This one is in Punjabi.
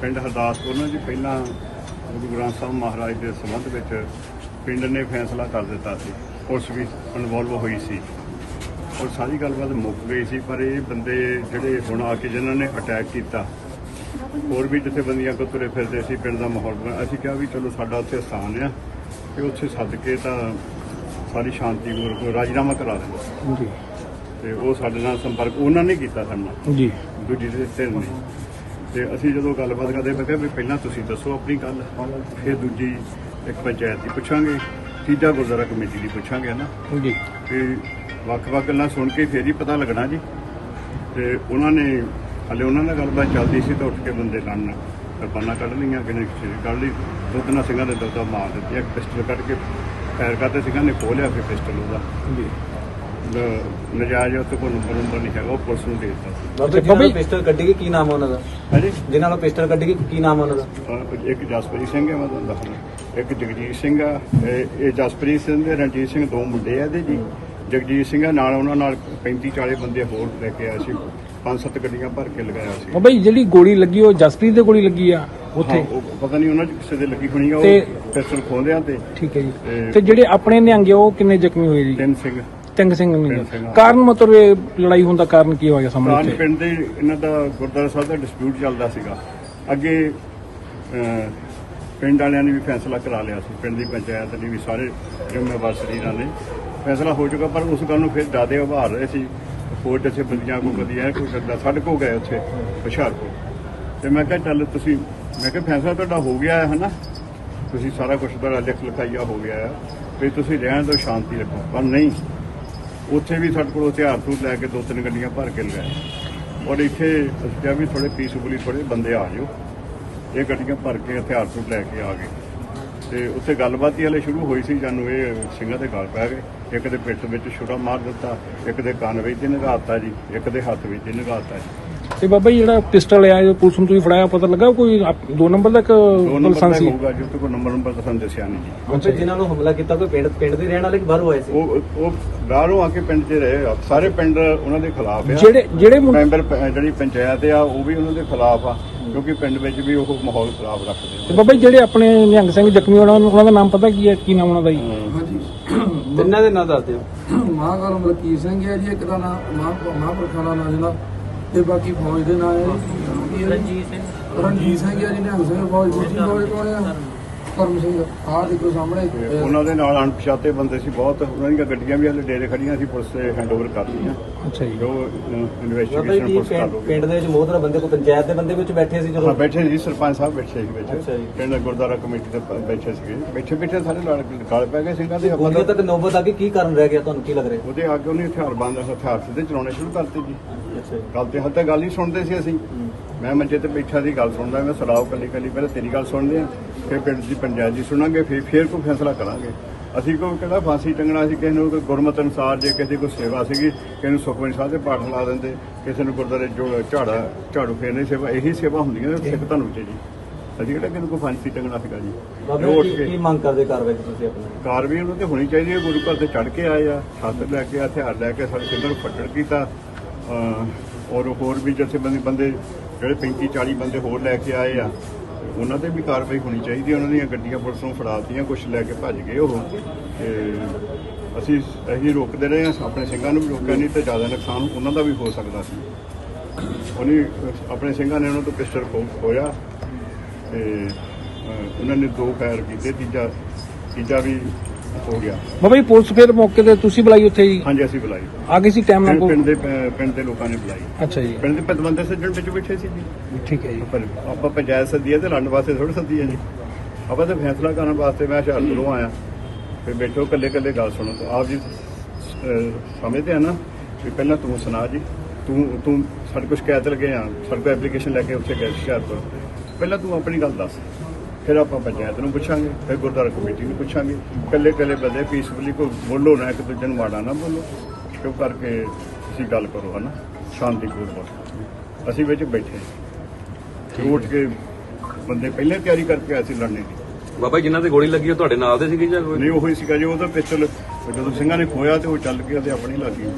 ਪਿੰਡ ਹਰਦਾਸਪੁਰ ਨੂੰ ਜੀ ਪਹਿਲਾਂ ਗੁਰੂ ਗ੍ਰੰਥ ਸਾਹਿਬ ਮਹਾਰਾਜ ਦੇ ਸੰਬੰਧ ਵਿੱਚ ਪਿੰਡ ਨੇ ਫੈਸਲਾ ਕਰ ਦਿੱਤਾ ਸੀ ਪੁਲਿਸ ਵੀ ਇਨਵੋਲਵ ਹੋਈ ਸੀ। ਔਰ ਸਾਰੀ ਗੱਲਬਾਤ ਮੁੱਕ ਗਈ ਸੀ ਪਰ ਇਹ ਬੰਦੇ ਜਿਹੜੇ ਹੁਣ ਆ ਕੇ ਜਿਨ੍ਹਾਂ ਨੇ ਅਟੈਕ ਕੀਤਾ ਹੋਰ ਵੀ ਜਥੇਬੰਦੀਆਂ ਕੋ ਤੁਰੇ ਫਿਰਦੇ ਸੀ ਪਿੰਡ ਦਾ ਮਾਹੌਲ ਬਣਾ ਅਸੀਂ ਕਿਹਾ ਵੀ ਚਲੋ ਸਾਡਾ ਉੱਥੇ ਸਥਾਨ ਆ ਤੇ ਉੱਥੇ ਸੱਦ ਕੇ ਤਾਂ ਸਾਰੀ ਸ਼ਾਂਤੀ ਨੂੰ ਰਾਜੀਨਾਮਾ ਕਰਾ ਦੇਣਾ ਜੀ। ਤੇ ਉਹ ਸਾਡੇ ਨਾਲ ਸੰਪਰਕ ਉਹਨਾਂ ਨੇ ਕੀਤਾ ਸਾਡੇ ਨਾਲ। ਜੀ। ਦੂਜੀ ਦੇ ਨੇ। ਤੇ ਅਸੀਂ ਜਦੋਂ ਗੱਲਬਾਤ ਕਰਦੇ ਮੈਂ ਕਿਹਾ ਵੀ ਪਹਿਲਾਂ ਤੁਸੀਂ ਦੱਸੋ ਆਪਣੀ ਗੱਲ ਫਿਰ ਦੂਜੀ ਇੱਕ ਪੰਚਾਇਤ ਦੀ ਪੁੱਛਾਂਗੇ ਤੀਜਾ ਗੁਰਦੁਆਰਾ ਕਮੇਟੀ ਦੀ ਪੁੱਛਾਂਗੇ ਨਾ? ਜੀ ਤੇ ਵੱਖ-ਵੱਖ ਗੱਲਾਂ ਸੁਣ ਕੇ ਫੇਰ ਹੀ ਪਤਾ ਲੱਗਣਾ ਜੀ। ਤੇ ਉਹਨਾਂ ਨੇ ਹਲੇ ਉਹਨਾਂ ਨਾਲ ਗੱਲਬਾਤ ਚੱਲਦੀ ਸੀ ਤਾਂ ਉੱਠ ਕੇ ਬੰਦੇ ਲੜਨ ਕਿਰਪਾਨਾਂ ਕੱਢ ਲਈਆਂ ਕਿਨੇ ਕਿਸੇ ਕੱਢ ਲਈ। ਦੋ ਤਿੰਨ ਸਿੰਘਾਂ ਦੇ ਦਬਦਬਾ ਮਾਰ ਦਿੱਤੀ ਇੱਕ ਪਿਸਟਲ ਕੱਢ ਕੇ ਫਾਇਰ ਕਰਦੇ ਸਿੰਘਾਂ ਨੇ ਖੋਹ ਲਿਆ ਫਿਰ ਪਿਸਟਲ ਉਹਦਾ। ਜੀ ਨਜਾਇਜ਼ ਉੱਤੇ ਕੋਈ ਨੰਬਰ ਨੰਬਰ ਨਹੀਂ ਹੈਗਾ ਉਹ ਪੁਲਿਸ ਨੂੰ ਦੇ ਦਿੱਤਾ ਸੀ। ਬਾਬਾ ਪਿਸਟਲ ਕੱਢੀ ਗਈ ਕੀ ਨਾਮ ਹੈ ਉਹਨਾਂ ਦਾ? ਹਾਂਜੀ? ਜਿਨ੍ਹਾਂ ਨੂੰ ਪਿਸਟਲ ਕੱਢੀ ਗਈ ਕੀ ਨਾਮ ਹੈ ਉਹਨਾਂ ਦਾ? ਅਹ ਇੱਕ ਜਸਪ੍ਰੀਤ ਸਿੰਘ ਹੈ ਮੈਂ ਤੁਹਾਨੂੰ ਦੱਸਣਾ ਇੱਕ ਜਗਜੀਤ ਸਿੰਘ ਆ ਇਹ ਇਹ ਜਸਪ੍ਰੀਤ ਸਿੰਘ ਤੇ ਰਣਜੀਤ ਸਿੰਘ ਦੋ ਮੁੰਡੇ ਆ ਇਹਦੇ ਜੀ। ਜਗਜੀਤ ਸਿੰਘ ਆ ਨਾਲ ਉਹਨਾਂ ਨਾਲ 35 40 ਬੰਦੇ ਹੋਰ ਲੈ ਕੇ ਆਏ ਸੀ। ਪੰਜ ਸੱਤ ਗੱਡੀਆਂ ਭਰ ਕੇ ਲਗਾਇਆ ਸੀ। ਬਾਬਾ ਜੀ ਜਿਹੜੀ ਗੋਲੀ ਲੱਗੀ ਉਹ ਜਸਪ੍ਰੀਤ ਦੇ ਗੋਲੀ ਲੱਗੀ ਆ ਉੱਥੇ? ਹਾਂ, ਉਹ ਪਤਾ ਨਹੀਂ ਉਹਨਾਂ ਚ ਕਿਸੇ ਦੇ ਲੱਗੀ ਹੋਣੀ ਆ ਉਹ ਤੇ- ਪਿਸਟਲ ਖੋਹਦਿਆਂ ਤੇ ਠੀਕ ਹੈ ਜੀ। ਤੇ- ਤੇ ਜਿਹੜੇ ਆਪਣੇ ਨਿਹੰਗੇ ਉਹ ਕਿੰਨੇ ਜ਼ਖਮੀ ਹੋਏ ਜੀ? ਤਿੰਨ ਸਿੰਘ। ਤਿੰਗ ਸਿੰਘ ਤਿੰਨ ਨੇ ਸਿੰਘ, ਹਾਂ। ਕਾਰਨ ਮਤਲਬ ਇਹ ਲੜਾਈ ਹੋਣ ਦਾ ਕਾਰਨ ਕੀ ਹੋਇਆ ਕਾਨ ਸਾਹਮਣੇ ਪਿੰਡ ਦੇ ਇਹਨਾਂ ਦਾ ਗੁਰਦੁਆਰਾ ਸਾਹਿਬ ਦਾ ਡਿਸਪਿਊਟ ਚੱਲਦਾ ਸੀਗਾ। ਅੱਗੇ ਅਹ, ਪਿੰਡ ਵਾਲਿਆਂ ਨੇ ਵੀ ਫੈਸਲਾ ਕਰਾ ਲਿਆ ਸੀ ਪਿੰਡ ਦੀ ਪੰਚਾਇਤ ਨੇ ਵੀ ਸਾਰੇ ਜ਼ਿੰਮੇਵਾਰ ਸਰੀਰਾਂ ਨੇ। ਫੈਸਲਾ ਹੋ ਚੁੱਕਾ ਪਰ ਉਸ ਗੱਲ ਨੂੰ ਫਿਰ ਜ਼ਿਆਦਾ ਉਭਾਰ ਰਹੇ ਸੀ। ਕੋਰਟ ਇੱਥੇ ਬੰਦੀਆਂ ਕੋ ਵਧੀਆ ਕੋਈ ਕਰਦਾ ਸਾਡੇ ਕੋ ਗਏ ਉੱਥੇ ਹੁਸ਼ਿਆਰਪੁਰ। ਤੇ ਮੈਂ ਕਿਹਾ ਚੱਲ ਤੁਸੀਂ ਮੈਂ ਕਿਹਾ ਫੈਸਲਾ ਤੁਹਾਡਾ ਹੋ ਗਿਆ ਹੈ ਹਨਾ? ਤੁਸੀਂ ਸਾਰਾ ਕੁਝ ਤੁਹਾਡਾ ਲਿਖ ਲਿਖਾਈਆ ਹੋ ਗਿਆ ਹੈ। ਵੀ ਤੁਸੀਂ ਰਹਿਣ ਦਿਓ ਸ਼ਾਂਤੀ ਰੱਖੋ। ਪਰ ਨਹੀਂ ਉੱਥੇ ਵੀ ਸਾਡੇ ਕੋਲ ਹਥਿਆਰ ਤੋਂ ਲੈ ਕੇ ਦੋ ਤਿੰਨ ਗੱਡੀਆਂ ਭਰ ਕੇ ਲਗਾਏ ਔਰ ਇੱਥੇ ਅਸੀਂ ਕਿਹਾ ਵੀ ਥੋੜੇ ਪੀਸਫੁਲੀ ਥੋੜੇ ਬੰਦੇ ਆ ਜਾਓ ਇਹ ਗੱਡੀਆਂ ਭਰ ਕੇ ਹਥਿਆਰ ਤੋਂ ਲੈ ਕੇ ਆ ਗਏ। ਤੇ ਉੱਥੇ ਗੱਲਬਾਤ ਹੀ ਹਲੇ ਸ਼ੁਰੂ ਹੋਈ ਸੀ, ਜਾਨੂੰ ਇਹ ਸਿੰਘਾਂ ਦੇ ਗਲ ਪੈ ਗਏ। ਇੱਕ ਦੇ ਪਿੱਠ ਵਿੱਚ ਛੁਰਾ ਮਾਰ ਦਿੱਤਾ, ਇੱਕ ਦੇ ਕੰਨ ਵਿੱਚ ਨਗਾਤਾ ਜੀ, ਇੱਕ ਦੇ ਹੱਥ ਵਿੱਚ ਨਗਾਤਾ ਜੀ। ਤੇ ਬਾਬਾ ਜੀ ਜਿਹੜਾ ਪਿਸਟਲ ਆ ਇਹ ਪੁਲਿਸ ਨੂੰ ਤੁਸੀਂ ਫੜਾਇਆ ਪਤਾ ਲੱਗਾ ਕੋਈ ਆਪ- ਦੋ ਨੰਬਰ ਦਾ ਇੱਕ ਦੋ ਨੰਬਰ ਦਾ ਲਾਇਸੈਂਸ ਸੀ? ਹੋਊਗਾ ਜੀ ਉੱਥੇ ਕੋਈ ਨੰਬਰ ਨੰਬਰ ਤਾਂ ਸਾਨੂੰ ਦੱਸਿਆ ਨਹੀਂ ਜੀ। ਬਾਬਾ ਜਿਨ੍ਹਾਂ ਨੂੰ ਹਮਲਾ ਕੀਤਾ ਕੋਈ ਪਿੰਡ ਪਿੰਡ ਦੇ ਰਹਿਣ ਵਾਲੇ ਕਿ ਬਾਹਰੋਂ ਆਏ ਸੀ? ਉਹ ਉਹ ਬਾਹਰੋਂ ਆ ਕੇ ਪਿੰਡ 'ਚ ਰਹੇ ਆ। ਸਾਰੇ ਪਿੰਡ ਉਹਨਾਂ ਦੇ ਖਿਲਾਫ ਆ। ਜਿਹੜੇ ਜਿਹੜੇ ਮੁੰ- ਮੈਂਬਰ ਪ- ਜਿਹੜੀ ਪੰਚਾਇਤ ਆ ਉਹ ਵੀ ਉਹਨਾਂ ਦੇ ਖਿਲਾਫ ਆ ਕਿਉਂਕਿ ਪਿੰਡ ਵਿੱਚ ਵੀ ਉਹ ਮਾਹੌਲ ਖਰਾਬ ਰੱਖਦੇ ਤੇ ਬਾਬਾ ਜੀ ਜਿਹੜੇ ਆਪਣੇ ਨਿਹੰਗ ਸਿੰਘ ਜ਼ਖਮੀ ਹੋਣਾ ਉਹਨਾਂ ਦਾ ਨਾਮ ਪਤਾ ਕੀ ਹੈ? ਕੀ ਨਾਮ ਉਹਨਾਂ ਦਾ ਜੀ? ਆ ਹਾਂਜੀ। ਤਿੰਨਾਂ ਦੇ ਨਾਂ ਦੱਸ ਦਿਓ। ਮਹਾਂਕਾਲ ਮਲਕੀਤ ਸਿੰਘ ਹੈ ਜੀ ਇੱਕ ਦਾ ਨਾਮ ਮਹਾਂਪੁਰਖਾਂ ਦਾ ਨਾਮ ਜਿਹੜਾ ਤੇ ਬਾਕੀ ਫੌਜ ਦੇ ਨਾਂ ਹੈ। ਰਣਜੀਤ ਸਿੰਘ। ਰਣਜੀਤ ਸਿੰਘ ਹੈ ਜੀ ਨਿਹੰਗ ਸਿੰਘ ਫੌਜ ਦੂਜੀ ਫੌਜ ਕੌਣ ਆ। ਕਰਮ ਸਿੰਘ ਆਹ ਦੇਖੋ ਸਾਹਮਣੇ। ਉਹਨਾਂ ਦੇ ਨਾਲ ਅਣਪਛਾਤੇ ਬੰਦੇ ਸੀ ਬਹੁਤ ਉਹਨਾਂ ਦੀਆਂ ਗੱਡੀਆਂ ਵੀ ਹਲੇ ਡੇਰੇ ਖੜੀਆਂ ਸੀ ਪੁਲਿਸ ਤੇ ਹੈਂਡਓਵਰ ਕਰਤੀਆਂ ਅੱਛਾ ਜੀ। ਜੋ ਇਨਵੈਸਟੀਗੇਸ਼ਨ ਜੀ ਪੁਲਿਸ ਕਰ ਲੂਗੀ ਪਿੰਡ ਦੇ ਵਿੱਚ ਮੋਹਤਰਾ ਬੰਦੇ ਕੋ ਪੰਚਾਇਤ ਦੇ ਬੰਦੇ ਵਿੱਚ ਬੈਠੇ ਸੀ ਹਾਂ ਜਦੋਂ ਬੈਠੇ ਸੀ ਸਰਪੰਚ ਸਾਹਿਬ ਬੈਠੇ ਸੀ ਅੱਛਾ ਵਿੱਚ ਜੀ। ਪਿੰਡ ਗੁਰਦੁਆਰਾ ਕਮੇਟੀ ਦੇ ਬੈਠੇ ਸੀਗੇ। ਬੈਠੇ ਬੈਠੇ ਸਾਰੇ ਲੜ ਗਲ ਪੈ ਗਏ ਸਿੰਘਾਂ ਦੇ ਤਾਂ- ਤੱਕ ਨੌਬਤ ਆ ਗਈ ਕੀ ਕਾਰਨ ਰਹਿ ਗਿਆ ਤੁਹਾਨੂੰ ਕੀ ਲੱਗ ਰਿਹਾ? ਉਹਦੇ ਅੱਗੇ ਉਹਨੇ ਹਥਿਆਰ ਬੰਦ ਹਥਿਆਰ ਸਿੱਧੇ ਚਲਾਉਣੇ ਸ਼ੁਰੂ ਕਰਤੇ ਜੀ ਅੱਛਾ ਜੀ। ਗੱਲ ਤੇ ਹੱਦ ਤੱਕ ਗੱਲ ਹੀ ਸੁਣਦੇ ਸੀ ਅਸੀਂ। ਮੈਂ ਮੰਜੇ ਤੇ ਬੈਠਾ ਦੀ ਗੱਲ ਸੁਣਦਾ ਮੈਂ ਸਲਾਹ ਕੱਲੀ ਕੱਲੀ ਪਹਿਲਾਂ ਤੇਰੀ ਗੱਲ ਸੁਣਦੇ ਆ ਫਿਰ ਪਿੰਡ ਦੀ ਪੰਚਾਇਤ ਦੀ ਸੁਣਾਂਗੇ ਫਿਰ ਫਿਰ ਕੋਈ ਫੈਸਲਾ ਕਰਾਂਗੇ। ਅਸੀਂ ਕੋਈ ਕਿਹੜਾ ਫਾਂਸੀ ਟੰਗਣਾ ਸੀ ਕਿਸੇ ਨੂੰ ਕੋਈ ਗੁਰਮਤ ਅਨੁਸਾਰ ਜੇ ਕਿਸੇ ਦੀ ਕੋਈ ਸੇਵਾ ਸੀਗੀ ਕਿਸੇ ਨੂੰ ਸੁਖਮਨੀ ਸਾਹਿਬ ਦੇ ਪਾਠ ਲਾ ਦਿੰਦੇ ਕਿਸੇ ਨੂੰ ਗੁਰਦਾਰੇ ਜੋ ਝਾੜਾ ਝਾੜੂ ਫੇਰਨੇ ਸੇਵਾ ਇਹੀ ਸੇਵਾ ਹੁੰਦੀਆਂ ਨੇ ਸਿੱਖ ਧਰਮ 'ਚ ਜੀ। ਅਸੀਂ ਕਿਹੜਾ ਕਿਸੇ ਨੂੰ ਕੋਈ ਫਾਂਸੀ ਟੰਗਣਾ ਸੀਗਾ ਜੀ। ਬਾਬਾ ਕੀ- ਮੰਗ ਕਰਦੇ ਕਾਰਵਾਈ ਤੁਸੀਂ ਆਪਣਾ? ਕਾਰਵਾਈ ਉਹਨਾਂ ਤੇ ਹੋਣੀ ਚਾਹੀਦੀ ਹੈ ਗੁਰੂ ਘਰ ਤੇ ਚੜ ਕੇ ਆਏ ਆ ਛੱਤ ਲੈ ਕੇ ਹਥਿਆਰ ਲੈ ਕੇ ਸਾਡੇ ਨੂੰ ਫੱਟੜ ਕੀਤਾ ਔਰ ਹੋਰ ਵੀ ਜਥੇਬੰਦੀ ਬੰਦੇ, ਜਿਹੜੇ 35 40 ਬੰਦੇ ਹੋਰ ਲੈ ਕੇ ਆਏ ਆ, ਉਹਨਾਂ ਤੇ ਵੀ ਕਾਰਵਾਈ ਹੋਣੀ ਚਾਹੀਦੀ ਉਹਨਾਂ ਦੀਆਂ ਗੱਡੀਆਂ ਪੁਲਿਸ ਨੂੰ ਫੜਾਤੀਆਂ ਕੁਝ ਲੈ ਕੇ ਭੱਜ ਗਏ ਉਹ। ਤੇ ਅਸੀਂ ਇਹੀ ਰੋਕਦੇ ਰਹੇ ਆ ਆਪਣੇ ਸਿੰਘਾਂ ਨੂੰ ਵੀ ਰੋਕਿਆ, ਨਹੀਂ ਤੇ ਜ਼ਿਆਦਾ ਨੁਕਸਾਨ ਉਹਨਾਂ ਦਾ ਵੀ ਹੋ ਸਕਦਾ ਸੀ। ਉਹਨੇ, ਆਪਣੇ ਸਿੰਘਾਂ ਨੇ ਉਹਨਾਂ ਤੋਂ ਪਿਸਟਲ ਖੋ, ਖੋਇਆ। ਤੇ ਉਹਨਾਂ ਨੇ ਦੋ ਫਾਇਰ ਕੀਤੇ, ਤੀਜਾ ਤੀਜਾ ਵੀ ਹੋ ਗਿਆ। ਬਾਬਾ ਜੀ ਪੁਲਿਸ ਫਿਰ ਮੌਕੇ ਤੇ ਤੁਸੀਂ ਬੁਲਾਈ ਉੱਥੇ ਜੀ? ਹਾਂਜੀ ਅਸੀਂ ਬੁਲਾਈ। ਆ ਗਏ ਸੀ ਟਾਈਮ ਨਾਲ ਪਿੰਡ ਕੋਲ ਪਿੰਡ ਦੇ ਅਹ, ਪਿੰਡ ਦੇ ਲੋਕਾਂ ਨੇ ਬੁਲਾਈ। ਅੱਛਾ ਜੀ। ਪਿੰਡ ਦੇ ਪਤਵੰਦੇ ਸੱਜਣ ਵਿੱਚ ਬੈਠੇ ਸੀ ਜੀ। ਠੀਕ ਹੈ ਜੀ। ਪਰ ਆਪਾਂ ਪੰਚਾਇਤ ਸੱਦੀ ਹੈ ਤੇ ਲੜਨ ਵਾਸਤੇ ਥੋੜੀ ਸੱਦੀ ਹੈ ਜੀ। ਆਪਾਂ ਤਾਂ ਫੈਸਲਾ ਕਰਨ ਵਾਸਤੇ ਮੈਂ ਹੁਸ਼ਿਆਰਪੁਰੋਂ ਆਇਆ। ਫਿਰ ਬੈਠੋ ਕੱਲੇ ਕੱਲੇ ਗੱਲ ਸੁਣੋ। ਤਾਂ ਆਪ ਜੀ ਅਹ, ਸਮਝਦੇ ਆ ਨਾ ਵੀ ਪਹਿਲਾਂ ਤੂੰ ਸੁਣਾ ਜੀ। ਤੂੰ ਤੂੰ ਸਾਡੇ ਕੋਲ ਸ਼ਿਕਾਇਤ ਲਗੇ ਆ। ਸਾਡੇ ਕੋਲ ਐਪਲੀਕੇਸ਼ਨ ਲੈ ਕੇ ਉੱਥੇ ਗਏ ਹੁਸ਼ਿਆਰਪੁਰ। ਪਹਿਲਾਂ ਤੂੰ ਆਪਣੀ ਗੱਲ ਦੱਸ। ਫਿਰ ਆਪਾਂ ਪੰਚਾਇਤ ਨੂੰ ਪੁੱਛਾਂਗੇ ਫਿਰ ਗੁਰਦੁਆਰਾ ਕਮੇਟੀ ਨੂੰ ਪੁੱਛਾਂਗੇ ਕੱਲੇ ਕੱਲੇ ਬੰਦੇ ਪੀਸਫੁਲੀ ਕੋਈ ਬੋਲੋ ਨਾ ਇੱਕ ਦੂਜੇ ਨੂੰ ਮਾੜਾ ਨਾ ਬੋਲੋ ਚੁੱਪ ਕਰਕੇ ਤੁਸੀਂ ਗੱਲ ਕਰੋ ਹਨਾ? ਸ਼ਾਂਤੀਪੂਰਵਕ ਅਸੀਂ ਵਿੱਚ ਬੈਠੇ ਉੱਠ ਕੇ ਬੰਦੇ ਪਹਿਲੇ ਤਿਆਰੀ ਕਰਕੇ ਆਏ ਸੀ ਲੜਨੇ ਦੀ। ਬਾਬਾ ਜਿਨ੍ਹਾਂ ਤੇ ਗੋਲੀ ਲੱਗੀ ਉਹ ਤੁਹਾਡੇ ਨਾਲ ਦੇ ਸੀਗੇ ਜਾਂ ਕੋਈ? ਨਹੀਂ ਉਹੀ ਸੀਗਾ ਜੀ ਉਹਦਾ ਪਿਸਟਲ ਜਦੋਂ ਸਿੰਘਾਂ ਨੇ ਖੋਇਆ ਤੇ ਉਹ ਚੱਲ ਗਿਆ ਤੇ ਆਪਣੀ ਲੱਗੀ